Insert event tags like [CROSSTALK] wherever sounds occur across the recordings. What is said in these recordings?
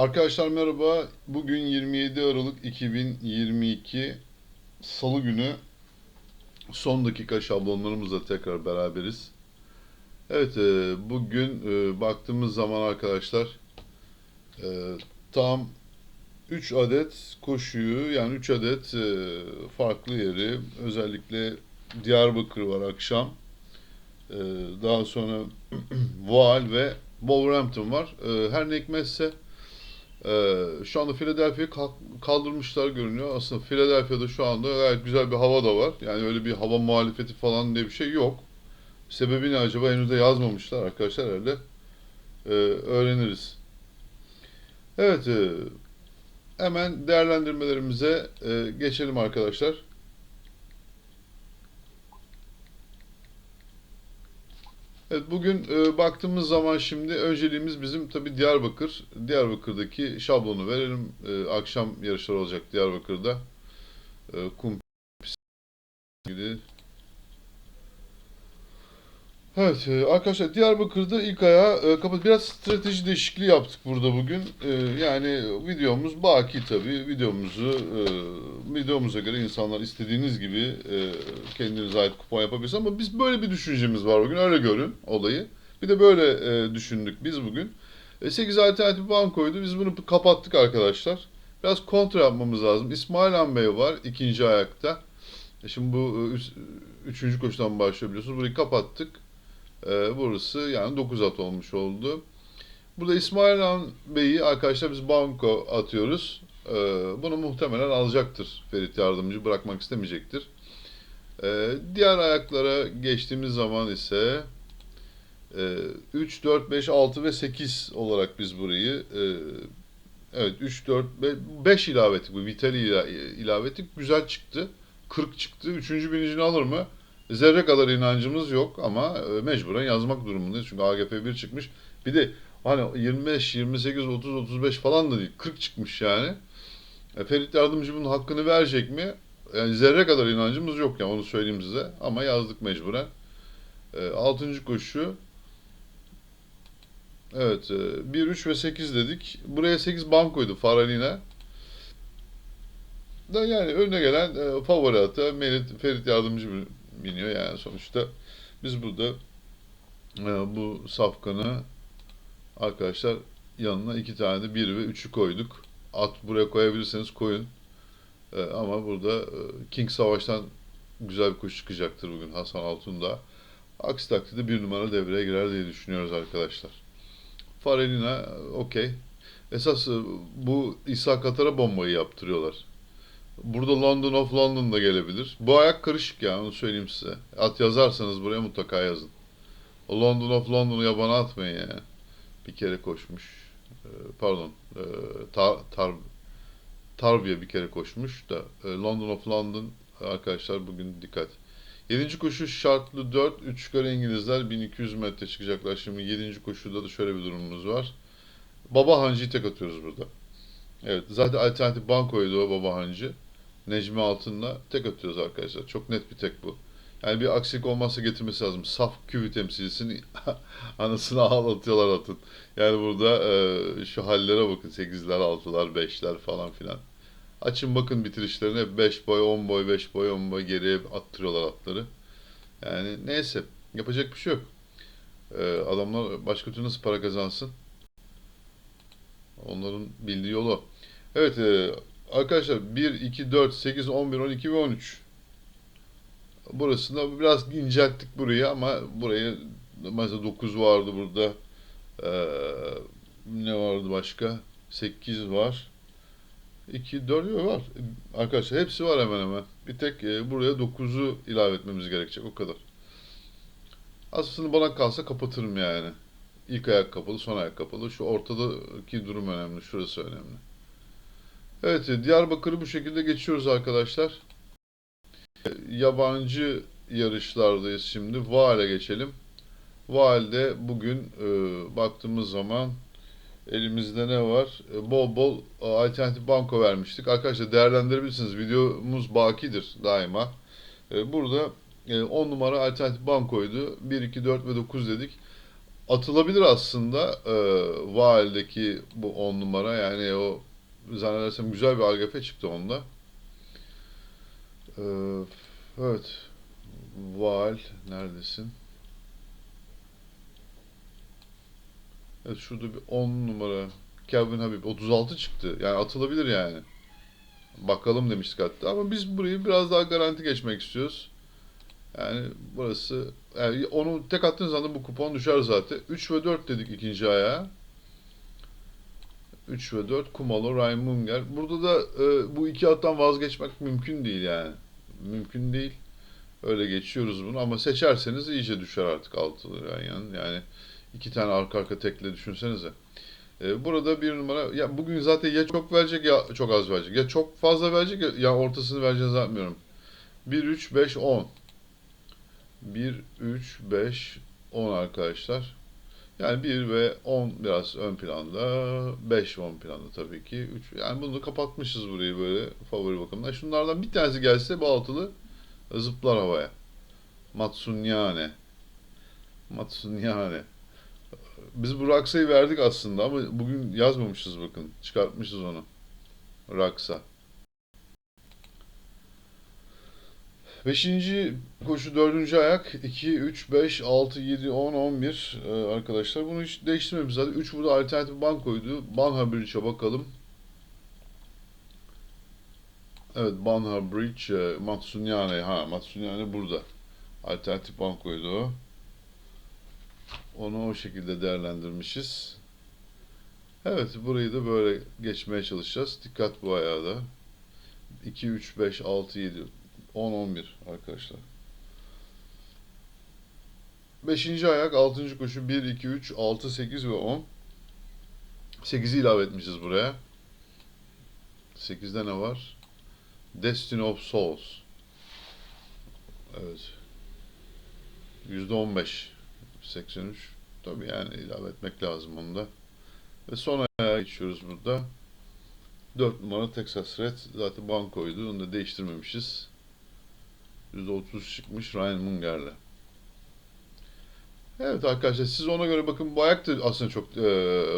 Arkadaşlar merhaba. Bugün 27 Aralık 2022 Salı günü son dakika şablonlarımızla tekrar beraberiz. Evet, e, bugün e, baktığımız zaman arkadaşlar e, tam 3 adet koşuyu yani 3 adet farklı yeri özellikle Diyarbakır var akşam. Daha sonra [CLEARS THROAT] Voal ve Wolverhampton var. Her ne hikmetse ee, şu anda Philadelphia'yı kaldırmışlar görünüyor. Aslında Philadelphia'da şu anda gayet güzel bir hava da var. Yani öyle bir hava muhalefeti falan diye bir şey yok. Sebebi ne acaba henüz de yazmamışlar arkadaşlar herhalde. Ee, öğreniriz. Evet, e, hemen değerlendirmelerimize e, geçelim arkadaşlar. Evet bugün e, baktığımız zaman şimdi önceliğimiz bizim tabii Diyarbakır. Diyarbakır'daki şablonu verelim. E, akşam yarışlar olacak Diyarbakır'da. E, kum ilgili. Evet e, arkadaşlar Diyarbakır'da ilk ayağı e, kapat. Biraz strateji değişikliği yaptık burada bugün. E, yani videomuz baki tabii. Videomuzu e, videomuza göre insanlar istediğiniz gibi e, kendinize ait kupon yapabilirsiniz ama biz böyle bir düşüncemiz var bugün. Öyle görün olayı. Bir de böyle e, düşündük biz bugün. E, 8 alternatif bankoydu. Biz bunu kapattık arkadaşlar. Biraz kontra yapmamız lazım. İsmail Han Bey var ikinci ayakta. Şimdi bu üç- üçüncü koşudan başlıyor biliyorsunuz. Burayı kapattık. E, burası yani 9 at olmuş oldu. Burada İsmail Han Bey'i arkadaşlar biz banko atıyoruz. E, bunu muhtemelen alacaktır Ferit Yardımcı. Bırakmak istemeyecektir. E, diğer ayaklara geçtiğimiz zaman ise e, 3, 4, 5, 6 ve 8 olarak biz burayı e, evet 3, 4, 5 ilave ettik. Bu Vitali ila- ilave ettik. Güzel çıktı. 40 çıktı. Üçüncü birincini alır mı? Zerre kadar inancımız yok ama e, mecburen yazmak durumundayız. Çünkü AGP 1 çıkmış. Bir de hani 25, 28, 30, 35 falan da değil. 40 çıkmış yani. E, Ferit Yardımcı bunun hakkını verecek mi? Yani zerre kadar inancımız yok yani onu söyleyeyim size. Ama yazdık mecburen. E, altıncı koşu. Evet. e, 1, 3 ve 8 dedik. Buraya 8 bankoydu Faralina. Da yani önüne gelen e, favori Merit, Ferit Yardımcı biniyor yani sonuçta. Biz burada e, bu safkanı arkadaşlar yanına iki tane de 1 ve 3'ü koyduk. At buraya koyabilirseniz koyun. E, ama burada e, King Savaş'tan güzel bir kuş çıkacaktır bugün Hasan Altun'da. Aksi takdirde bir numara devreye girer diye düşünüyoruz arkadaşlar. Farelina e, okey. Esas e, bu İsa Katar'a bombayı yaptırıyorlar. Burada London of London da gelebilir. Bu ayak karışık yani onu söyleyeyim size. At yazarsanız buraya mutlaka yazın. London of London'u yabana atmayın yani. Bir kere koşmuş. Ee, Pardon. Ee, Tar, Tar, Tarbiya bir kere koşmuş da e, London of London arkadaşlar bugün dikkat. 7. koşu şartlı 4. 3 yukarı İngilizler 1200 metre çıkacaklar. Şimdi 7. koşuda da şöyle bir durumumuz var. Baba Hancı'yı tek atıyoruz burada. Evet zaten alternatif bankoydu o Baba Hancı. Necmi Altın'la tek atıyoruz arkadaşlar. Çok net bir tek bu. Yani bir aksilik olmazsa getirmesi lazım. Saf küvü temsilcisini [LAUGHS] anasını ağlatıyorlar atın. Yani burada e, şu hallere bakın. 8'ler, 6'lar, 5'ler falan filan. Açın bakın bitirişlerine 5 boy, 10 boy, 5 boy, 10 boy geriye attırıyorlar atları. Yani neyse. Yapacak bir şey yok. E, adamlar başka türlü nasıl para kazansın? Onların bildiği yolu. Evet e, arkadaşlar 1, 2, 4, 8, 11, 12 ve 13. Burasında biraz incelttik burayı ama burayı mesela 9 vardı burada. Ee, ne vardı başka? 8 var. 2, 4 yok var. Arkadaşlar hepsi var hemen hemen. Bir tek e, buraya 9'u ilave etmemiz gerekecek o kadar. Aslında bana kalsa kapatırım yani. İlk ayak kapalı, son ayak kapalı. Şu ortadaki durum önemli, şurası önemli. Evet, Diyarbakır'ı bu şekilde geçiyoruz arkadaşlar. E, Yabancı yarışlardayız şimdi. Vaal'e geçelim. Vaal'de bugün e, baktığımız zaman elimizde ne var? E, bol bol e, alternatif banko vermiştik. Arkadaşlar değerlendirebilirsiniz. Videomuz bakidir daima. E, burada e, 10 numara alternatif bankoydu. 1, 2, 4 ve 9 dedik. atılabilir aslında e, Vail'deki bu 10 numara yani o zannedersem güzel bir AGF çıktı onda. E, evet. Vail neredesin? Evet şurada bir 10 numara Calvin Habib 36 çıktı. Yani atılabilir yani. Bakalım demiştik hatta ama biz burayı biraz daha garanti geçmek istiyoruz. Yani burası yani onu tek attığınız anda bu kupon düşer zaten. 3 ve 4 dedik ikinci ayağa. 3 ve 4 Kumalo, Ryan Munger. Burada da e, bu iki attan vazgeçmek mümkün değil yani. Mümkün değil. Öyle geçiyoruz bunu ama seçerseniz iyice düşer artık altılı yani. Yani iki tane arka arka tekle düşünsenize. E, burada bir numara ya bugün zaten ya çok verecek ya çok az verecek. Ya çok fazla verecek ya, ya ortasını vereceğini zannetmiyorum. 1 3 5 10. 1 3 5 10 arkadaşlar. Yani 1 ve 10 biraz ön planda, 5 ön planda tabii ki. 3 yani bunu kapatmışız burayı böyle favori bakımından. Şunlardan bir tanesi gelse bu altılı zıplar havaya. Matsunyane. Matsunyane. Biz bu Raksa'yı verdik aslında ama bugün yazmamışız bakın. Çıkartmışız onu. Raksa. Beşinci koşu dördüncü ayak. 2, 3, 5, 6, 7, 10, 11 ee, arkadaşlar. Bunu hiç değiştirmemiş zaten. 3 burada alternatif bankoydu. Banha Bridge'e bakalım. Evet Banha Bridge. e, Matsunyane. Ha Matsunyane burada. Alternatif bankoydu o. Onu o şekilde değerlendirmişiz. Evet, burayı da böyle geçmeye çalışacağız. Dikkat bu ayağa da. 2, 3, 5, 6, 7, 10, 11 arkadaşlar. Beşinci ayak, altıncı koşu 1, 2, 3, 6, 8 ve 10. 8'i ilave etmişiz buraya. 8'de ne var? Destiny of Souls. Evet. %15. 83. Tabii yani ilave etmek lazım onu da. Ve son ayağa geçiyoruz burada. 4 numara Texas Red. Zaten bankoydu. Onu da değiştirmemişiz. %30 çıkmış Ryan Munger'le. Evet arkadaşlar siz ona göre bakın bu ayak da aslında çok e,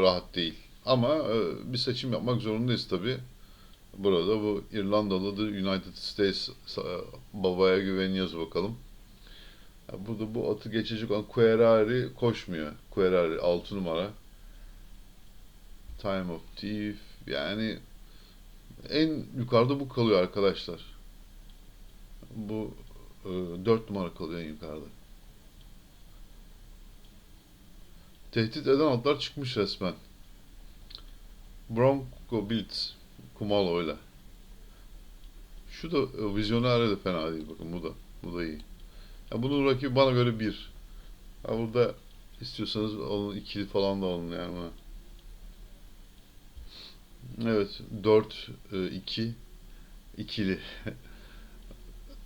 rahat değil. Ama e, bir seçim yapmak zorundayız tabii. Burada bu İrlandalı The United States e, babaya güveniyoruz bakalım. Ya burada bu atı geçecek olan Querari koşmuyor. Querari 6 numara. Time of Thief yani en yukarıda bu kalıyor arkadaşlar. Bu e, 4 numara kalıyor yukarıda. Tehdit eden atlar çıkmış resmen. Bronco Bills Kumalo ile. Şu da e, Vizionare de fena değil bakın bu da. Bu da iyi. Ya bunun rakibi bana göre bir. Ha burada istiyorsanız alın ikili falan da alın yani. Evet 4 2 ikili. [LAUGHS]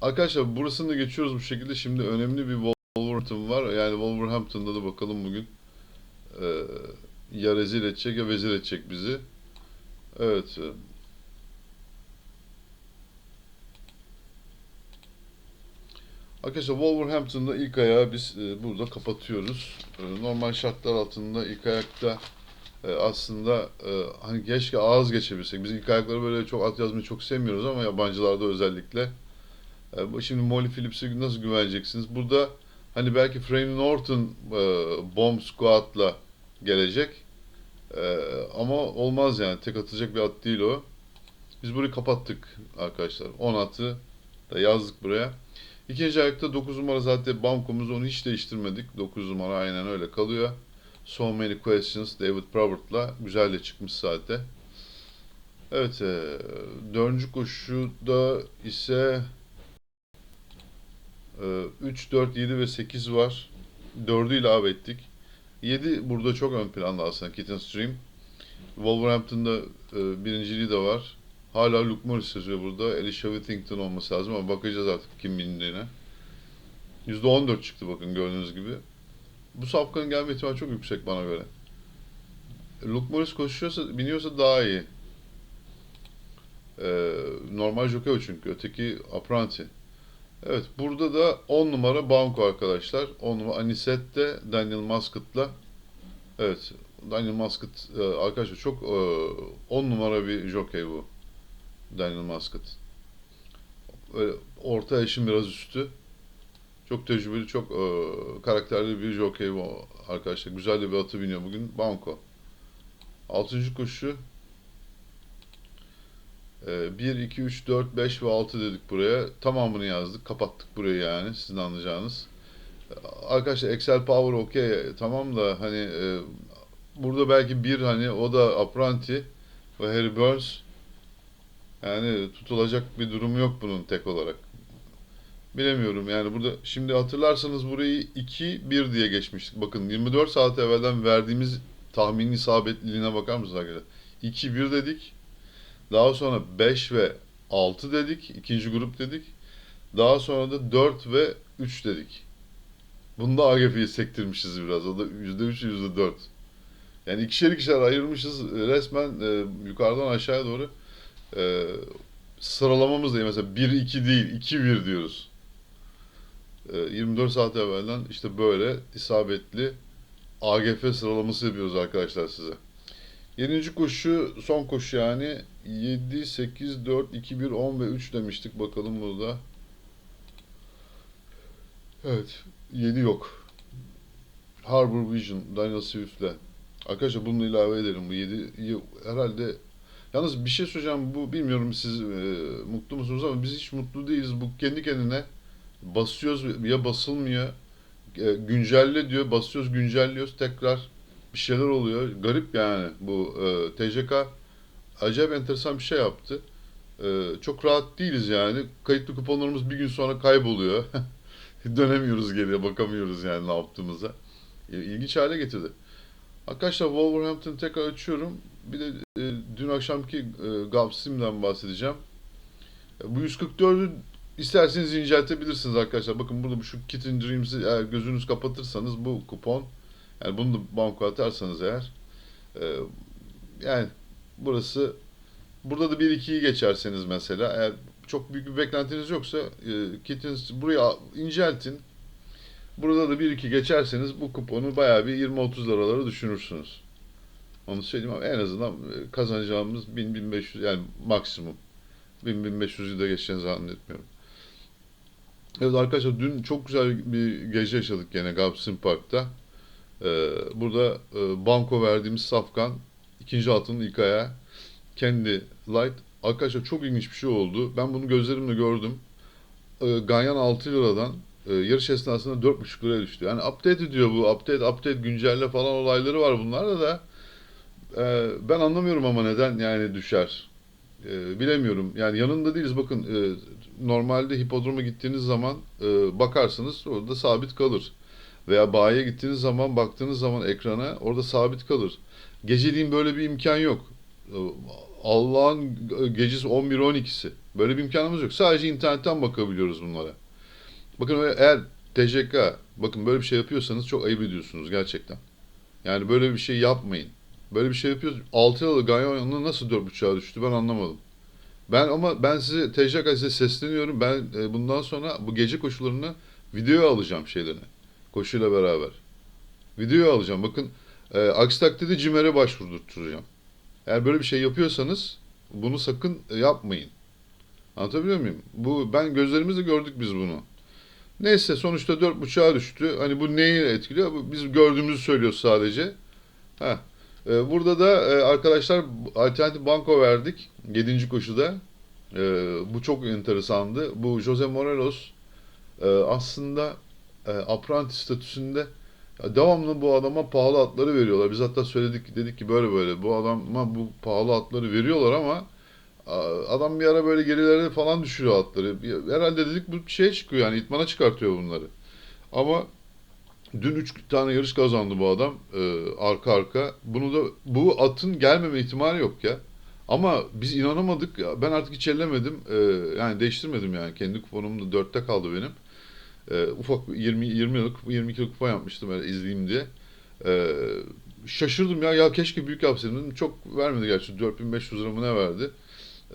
Arkadaşlar burasını da geçiyoruz bu şekilde. Şimdi önemli bir Wolverhampton var. Yani Wolverhampton'da da bakalım bugün ee, ya rezil edecek ya vezir edecek bizi. Evet. Arkadaşlar Wolverhampton'da ilk ayağı biz e, burada kapatıyoruz. E, normal şartlar altında ilk ayakta e, aslında e, hani keşke ağız geçebilsek. Biz ilk ayakları böyle çok at yazmayı çok sevmiyoruz ama yabancılarda özellikle. E, şimdi Molly Phillips'e nasıl güveneceksiniz? Burada hani belki Frame Norton e, bomb squat'la gelecek. E, ama olmaz yani. Tek atacak bir at değil o. Biz burayı kapattık arkadaşlar. 10 atı da yazdık buraya. İkinci ayakta 9 numara zaten bankomuz onu hiç değiştirmedik. 9 numara aynen öyle kalıyor. So Many Questions David Probert'la güzel de çıkmış zaten. Evet, e, dördüncü koşuda ise 3, 4, 7 ve 8 var. 4'ü ilave ettik. 7 burada çok ön planda aslında Kitten Stream. Wolverhampton'da e, birinciliği de var. Hala Luke Morris yazıyor burada. Elisha Whittington olması lazım ama bakacağız artık kim bindiğine. %14 çıktı bakın gördüğünüz gibi. Bu safkanın gelme ihtimali çok yüksek bana göre. Luke Morris koşuyorsa, biniyorsa daha iyi. Ee, normal jockey o çünkü. Öteki apprenti. Evet burada da 10 numara Banco arkadaşlar. 10 numara Anisette Daniel Muscat'la Evet. Daniel Musket e, arkadaşlar çok 10 numara bir jockey bu. Daniel Musket. Öyle orta yaşın biraz üstü. Çok tecrübeli, çok e, karakterli bir jockey bu arkadaşlar. Güzel de bir atı biniyor bugün. Banko. Altıncı koşu. E, 1, 2, 3, 4, 5 ve 6 dedik buraya. Tamamını yazdık. Kapattık burayı yani. Sizin anlayacağınız. Arkadaşlar Excel Power okey tamam da hani e, burada belki bir hani o da Apranti ve Harry Burns yani tutulacak bir durum yok bunun tek olarak. Bilemiyorum yani burada şimdi hatırlarsanız burayı 2-1 diye geçmiştik. Bakın 24 saat evvelden verdiğimiz tahminin isabetliliğine bakar mısınız arkadaşlar? 2-1 dedik. Daha sonra 5 ve 6 dedik. ikinci grup dedik. Daha sonra da 4 ve 3 dedik. Bunda AGF'yi sektirmişiz biraz. O da %3, %4. Yani ikişer ikişer ayırmışız. Resmen e, yukarıdan aşağıya doğru e, sıralamamız da mesela 1-2 değil, 2-1 diyoruz. E, 24 saat evvelden işte böyle isabetli AGF sıralaması yapıyoruz arkadaşlar size. Yedinci koşu, son koşu yani 7, 8, 4, 2, 1, 10 ve 3 demiştik. Bakalım burada. Evet. 7 yok. Harbor Vision, Daniel Swift'le. Arkadaşlar bunu ilave edelim. Bu 7 herhalde Yalnız bir şey söyleyeceğim. Bu bilmiyorum siz e, mutlu musunuz ama biz hiç mutlu değiliz. Bu kendi kendine basıyoruz ya basılmıyor. E, güncelle diyor. Basıyoruz, güncelliyoruz. Tekrar bir şeyler oluyor. Garip yani bu e, TCK acayip enteresan bir şey yaptı. E, çok rahat değiliz yani. Kayıtlı kuponlarımız bir gün sonra kayboluyor. [LAUGHS] Dönemiyoruz geriye, bakamıyoruz yani ne yaptığımıza. İlginç hale getirdi. Arkadaşlar Wolverhampton'ı tekrar açıyorum. Bir de e, dün akşamki e, Gapsim'den bahsedeceğim. E, bu 144'ü isterseniz inceltebilirsiniz arkadaşlar. Bakın burada şu Kitten Dreams'i eğer gözünüz kapatırsanız bu kupon yani bunu da banko atarsanız eğer e, yani burası burada da 1-2'yi geçerseniz mesela eğer çok büyük bir beklentiniz yoksa e, Kittens buraya inceltin. Burada da 1-2 geçerseniz bu kuponu bayağı bir 20-30 liralara düşünürsünüz. Onu söyleyeyim ama en azından e, kazanacağımız 1000-1500 yani maksimum. 1000-1500'ü de geçeceğini zannetmiyorum. Evet arkadaşlar dün çok güzel bir gece yaşadık gene Gabsin Park'ta. Ee, burada e, banko verdiğimiz safkan ikinci altının ilk ayağı kendi light. Arkadaşlar çok ilginç bir şey oldu. Ben bunu gözlerimle gördüm. Ee, Ganyan 6 liradan e, yarış esnasında 4,5 liraya düştü. Yani update ediyor bu. Update, update, güncelle falan olayları var bunlarda da. E, ben anlamıyorum ama neden yani düşer. E, bilemiyorum. Yani yanında değiliz. Bakın e, normalde hipodroma gittiğiniz zaman e, bakarsınız orada sabit kalır. Veya bayiye gittiğiniz zaman baktığınız zaman ekrana orada sabit kalır. Geceliğin böyle bir imkan yok. Allah'ın gecesi 11-12'si. Böyle bir imkanımız yok. Sadece internetten bakabiliyoruz bunlara. Bakın eğer TCK, bakın böyle bir şey yapıyorsanız çok ayıp ediyorsunuz gerçekten. Yani böyle bir şey yapmayın. Böyle bir şey yapıyoruz. 6 yılda Ganyon'la nasıl 4.5'a düştü ben anlamadım. Ben ama ben size TCK size sesleniyorum. Ben e, bundan sonra bu gece koşularını videoya alacağım şeylerini. Koşuyla beraber. Videoya alacağım. Bakın e, aksi takdirde CİMER'e başvurdurtturacağım. Eğer böyle bir şey yapıyorsanız bunu sakın yapmayın. Anlatabiliyor muyum? Bu ben gözlerimizle gördük biz bunu. Neyse sonuçta 4.5'a düştü. Hani bu neyi etkiliyor? Biz gördüğümüzü söylüyoruz sadece. Heh. Ee, burada da e, arkadaşlar alternatif banko verdik 7. koşuda. Ee, bu çok enteresandı. Bu Jose Morelos e, aslında e, apprenti statüsünde devamlı bu adama pahalı atları veriyorlar. Biz hatta söyledik dedik ki böyle böyle bu adama bu pahalı atları veriyorlar ama adam bir ara böyle gerilere falan düşürüyor atları. Herhalde dedik bu şey çıkıyor yani itmana çıkartıyor bunları. Ama dün 3 tane yarış kazandı bu adam e, arka arka. Bunu da bu atın gelmeme ihtimali yok ya. Ama biz inanamadık. Ya. Ben artık hiç ellemedim. E, yani değiştirmedim yani. Kendi kuponum da 4'te kaldı benim. E, ufak 20 20 yıllık 22 yıllık kupon yapmıştım öyle izleyeyim diye. E, şaşırdım ya. Ya keşke büyük yapsaydım. Çok vermedi gerçi. 4500 lira mı ne verdi?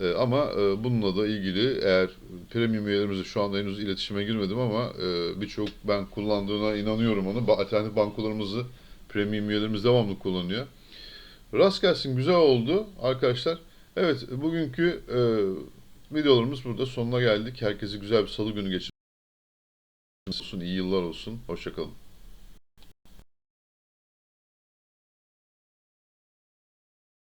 E, ama e, bununla da ilgili eğer premium üyelerimizle şu anda henüz iletişime girmedim ama e, birçok ben kullandığına inanıyorum onu. Alternatif bankolarımızı Premium üyelerimiz devamlı kullanıyor. Rast gelsin güzel oldu arkadaşlar. Evet bugünkü e, videolarımız burada sonuna geldik. Herkese güzel bir salı günü geçirsin. İyi yıllar olsun. Hoşçakalın.